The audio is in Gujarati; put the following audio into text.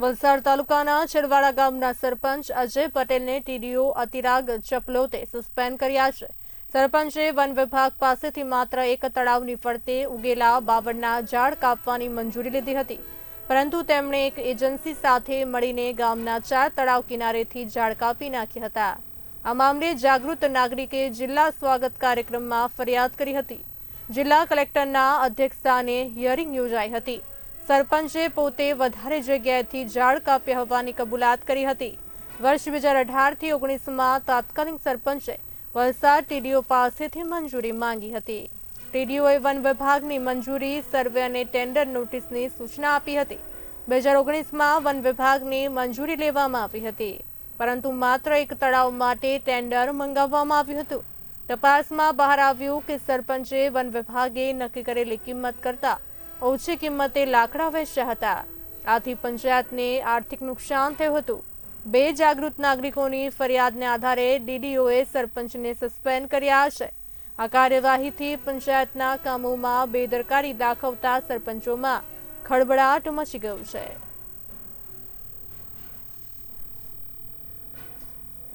વલસાડ તાલુકાના છેડવાડા ગામના સરપંચ અજય પટેલને ટીડીઓ અતિરાગ ચપલોતે સસ્પેન્ડ કર્યા છે. સરપંચે વન વિભાગ પાસેથી માત્ર એક તળાવની ફરતે ઉગેલા બાવળના ઝાડ કાપવાની મંજૂરી લીધી હતી. પરંતુ તેમણે એક એજન્સી સાથે મળીને ગામના ચાર તળાવ કિનારેથી ઝાડ કાપી નાખ્યા હતા. આ મામલે જાગૃત નાગરિકે જિલ્લા સ્વાગત કાર્યક્રમમાં ફરિયાદ કરી હતી. જિલ્લા કલેક્ટરના અધ્યક્ષસ્થાને હિયરિંગ યોજાઈ હતી. સરપંચે પોતે વધારે જગ્યાએથી ઝાડ કાપ્યા હોવાની કબૂલાત કરી હતી. વર્ષ બે હજાર અઢારથી ઓગણીસમાં તાત્કાલિક સરપંચે વલસાડ ટીડીઓ પાસેથી મંજૂરી માંગી હતી. ટીડીઓએ વન વિભાગની મંજૂરી, સર્વે અને ટેન્ડર નોટિસની સૂચના આપી હતી. બે હજાર ઓગણીસમાં વન વિભાગની મંજૂરી લેવામાં આવી હતી. પરંતુ માત્ર એક તળાવ માટે ટેન્ડર મંગાવવામાં આવ્યું હતું. તપાસમાં બહાર આવ્યું કે સરપંચે વન વિભાગે નક્કી કરેલી કિંમત કરતા ઓછી કિંમતે લાકડા વેચ્યા હતા. આથી પંચાયતને આર્થિક નુકસાન થયું હતું. બે જાગૃત નાગરિકોની ફરિયાદને આધારે ડીડીઓએ સરપંચને સસ્પેન્ડ કર્યા છે. આ કાર્યવાહીથી પંચાયતના કામોમાં બેદરકારી દાખવતા સરપંચોમાં ખળબળાટ મચી ગયું છે.